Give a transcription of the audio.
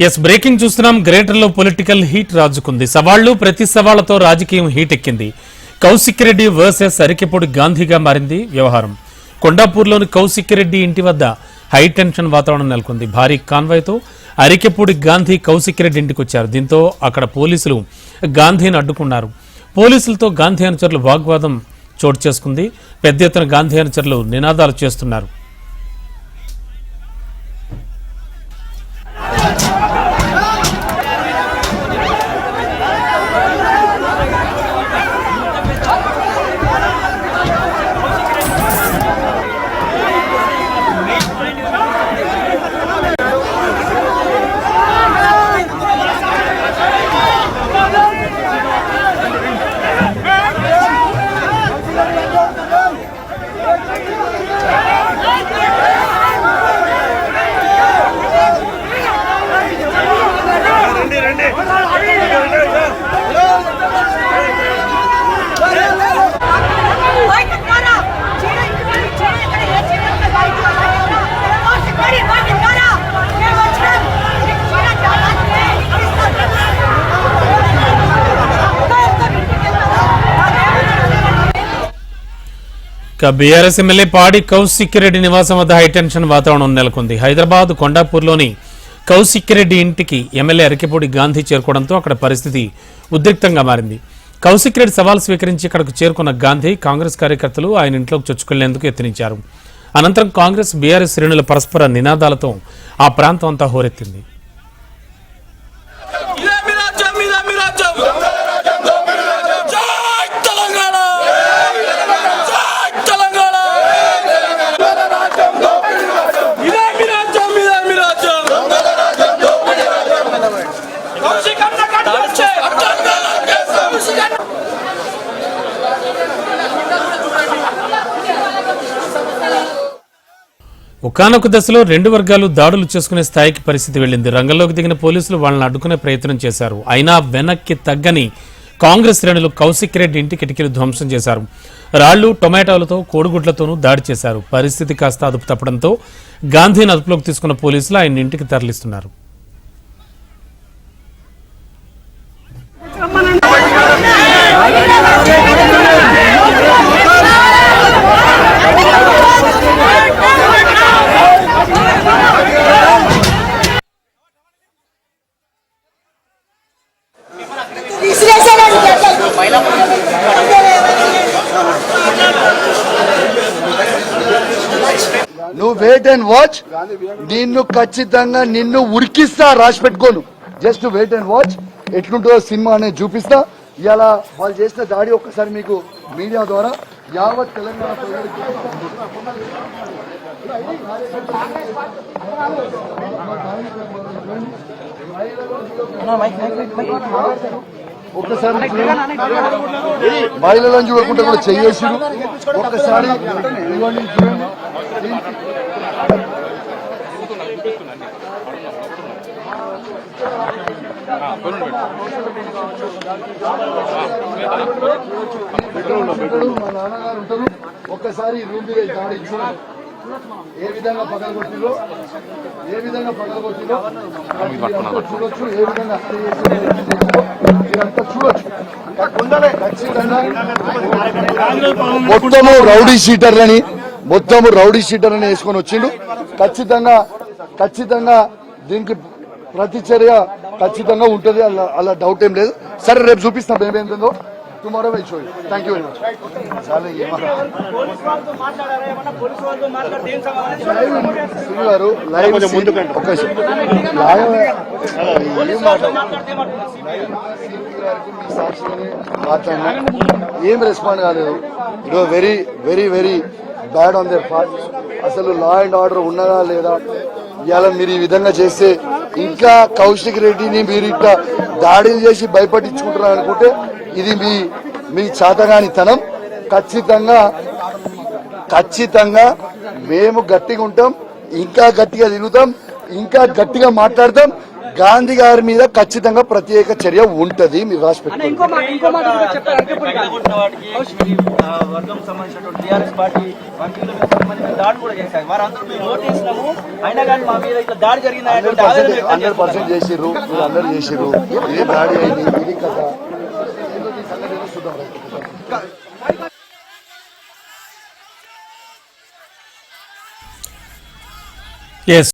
Yes breaking చూస్తున్నాం గ్రేటర్లో political heat రాజుకుంది సవాళ్ళు ప్రతి సవాళ్ళతో రాజకీయం హీట్ ఎక్కింది కౌశిక్ రెడ్డి వర్సెస్ అరికెపూడి గాంధీగా మారింది వ్యవహారం కొండాపూర్లోని కౌశిక్ రెడ్డి ఇంటి వద్ద హై టెన్షన్ వాతావరణం నెలకొంది భారీ కాన్వాయ్తో అరికెపూడి గాంధీ కౌశిక్ రెడ్డి ఇంటికి వచ్చారు దీంతో అక్కడ పోలీసులు గాంధీని అడ్డుకున్నారు పోలీసులతో గాంధీ అనుచరులు వాగ్వాదం చోటు చేసుకుంది పెద్ద ఎత్తున గాంధీ అనుచరులు నినాదాలు చేస్తున్నారు ఇక బీఆర్ఎస్ ఎమ్మెల్యే పాడి కౌశిక్ రెడ్డి నివాసం వద్ద హైటెన్షన్ వాతావరణం నెలకొంది. హైదరాబాద్ కొండాపూర్లోని కౌశిక్ రెడ్డి ఇంటికి ఎమ్మెల్యే అరకిపూడి గాంధీ చేరుకోవడంతో అక్కడ పరిస్థితి ఉద్రిక్తంగా మారింది. కౌశిక్ రెడ్డి సవాల్ స్వీకరించి ఇక్కడకు చేరుకున్న గాంధీ కాంగ్రెస్ కార్యకర్తలు ఆయన ఇంట్లోకి చొచ్చుకెళ్ళేందుకు యత్నించారు. అనంతరం కాంగ్రెస్ బీఆర్ఎస్ శ్రేణుల పరస్పర నినాదాలతో ఆ ప్రాంతం అంతా హోరెత్తింది ఇదే మీ రాజ్యం ఇదే మీ రాజ్యం జై తెలంగాణ జై తెలంగాణ ఇదే మీ రాజ్యం ఇదే మీ రాజ్యం కౌశిక్ అన్న కట్టు వచ్చే అడ్డంగా కౌశిక్ అన్న ఒకానొక దశలో రెండు వర్గాలు దాడులు చేసుకునే స్థాయికి పరిస్థితి వెళ్ళింది. రంగంలోకి దిగిన పోలీసులు వాళ్ళని అడ్డుకునే ప్రయత్నం చేశారు. అయినా వెనక్కి తగ్గని కాంగ్రెస్ శ్రేణులు కౌశిక్ రెడ్డి ఇంటి కిటికీలు ధ్వంసం చేశారు. రాళ్ళు టొమాటోలతో కోడిగుడ్లతోనూ దాడి చేశారు. పరిస్థితి కాస్త అదుపు తప్పడంతో గాంధీని అదుపులోకి తీసుకున్న పోలీసులు ఆయన ఇంటికి తరలిస్తున్నారు. నువ్వు వెయిట్ అండ్ వాచ్ నిన్ను ఖచ్చితంగా నిన్ను ఉరికిస్తా రాసి పెట్టుకోను. జస్ట్ వెయిట్ అండ్ వాచ్ ఎట్లుంటుందో సినిమా అనేది చూపిస్తా. ఇలా వాళ్ళు చేసిన దాడి ఒక్కసారి మీకు మీడియా ద్వారా యావత్ తెలంగాణ ప్రజలకు ఒక్కసారి. మహిళలను చూడకుండా కూడా చెయ్యేసి ఒక్కసారి ఉంటాడు, మా నాన్నగారు ఉంటారు ఒక్కసారి రూమ్ మీద దాడి చూడండి ఏ విధంగా పగలగొట్టిలో ఏ విధంగా పగలగొట్టిలో చూడొచ్చు ఏ విధంగా మీరంతా చూడొచ్చు. మొత్తము రౌడీ షీటర్లని మొత్తము రౌడీ షీటర్లని వేసుకొని వచ్చిండు. ఖచ్చితంగా ఖచ్చితంగా దీనికి ప్రతిచర్య ఖచ్చితంగా ఉంటుంది అలా అలా డౌట్ ఏం లేదు. సరే రేపు చూపిస్తాం ఏమేందో tomorrow why show thank you very much చాలా శివ గారు లైవ్ ఒక మాట్లాడినా ఏం రెస్పాండ్ కాలేదు. It very very very bad on their part అసలు లా అండ్ ఆర్డర్ ఉన్నదా లేదా? ఇవాళ మీరు ఈ విధంగా చేస్తే ఇంకా కౌశిక్ రెడ్డిని మీరు ఇట్లా దాడులు చేసి భయపట్టించుకుంటున్నారు అనుకుంటే ఇది మీ మీ చేతగానితనం. ఖచ్చితంగా ఖచ్చితంగా మేము గట్టిగా ఉంటాం ఇంకా గట్టిగా తిరుగుతాం ఇంకా గట్టిగా మాట్లాడతాం. గాంధీ గారి మీద ఖచ్చితంగా ప్రత్యేక చర్య ఉంటది మీరు రాసి హండ్రెడ్ పర్సెంట్ చేసిర్రు మీరు అందరు చేసిర్రు. ఇది దాడి అయింది ఇది కథ ఎస్